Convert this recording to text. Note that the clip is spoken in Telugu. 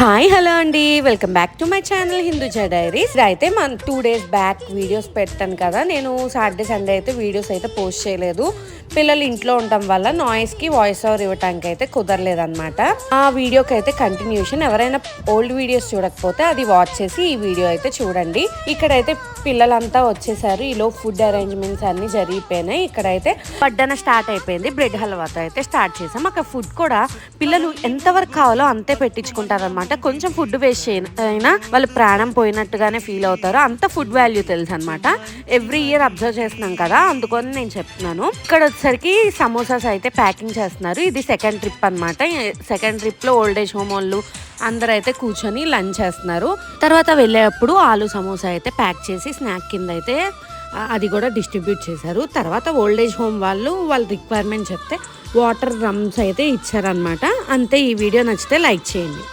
హాయ్ హలో అండి. Welcome back to my channel Hinduja diaries. అయితే మన టూ డేస్ బ్యాక్ వీడియోస్ పెట్టాను కదా. నేను సాటర్డే సండే అయితే వీడియోస్ అయితే పోస్ట్ చేయలేదు. పిల్లలు ఇంట్లో ఉండటం వల్ల నాయిస్కి వాయిస్ ఓవర్ ఇవ్వడానికి అయితే కుదరలేదన్నమాట. ఆ వీడియోకి అయితే కంటిన్యూషన్ ఎవరైనా ఓల్డ్ వీడియోస్ చూడకపోతే అది వాచ్ చేసి ఈ వీడియో అయితే చూడండి. ఇక్కడైతే పిల్లలంతా వచ్చేసారు. ఈలో ఫుడ్ అరేంజ్మెంట్స్ అన్ని జరిగిపోయినాయి. ఇక్కడైతే పడ్డన స్టార్ట్ అయిపోయింది. బ్రెడ్ హల్వాతో అయితే స్టార్ట్ చేసాం. అక్కడ ఫుడ్ కూడా పిల్లలు ఎంతవరకు కావాలో అంతే పెట్టించుకుంటారనమాట అనమాట. కొంచెం ఫుడ్ వేస్ట్ అయినా వాళ్ళు ప్రాణం పోయినట్టుగానే ఫీల్ అవుతారు. అంత ఫుడ్ వాల్యూ తెలుసు అనమాట ఎవ్రీ ఇయర్ అబ్జర్వ్ చేస్తున్నాం కదా అందుకని నేను చెప్తున్నాను. ఇక్కడ వచ్చేసరికి సమోసాస్ అయితే ప్యాకింగ్ చేస్తున్నారు. ఇది సెకండ్ ట్రిప్ అనమాట. సెకండ్ ట్రిప్లో ఓల్డ్ ఏజ్ హోమ్ వాళ్ళు అందరూ అయితే కూర్చొని లంచ్ చేస్తున్నారు. తర్వాత వెళ్ళేటప్పుడు ఆలు సమోసా అయితే ప్యాక్ చేసి స్నాక్ కింద అయితే అది కూడా డిస్ట్రిబ్యూట్ చేశారు. తర్వాత ఓల్డ్ ఏజ్ హోమ్ వాళ్ళు వాళ్ళ రిక్వైర్మెంట్ చెప్తే వాటర్ రమ్స్ అయితే ఇచ్చారనమాట. అంతే ఈ వీడియో నచ్చితే లైక్ చేయండి.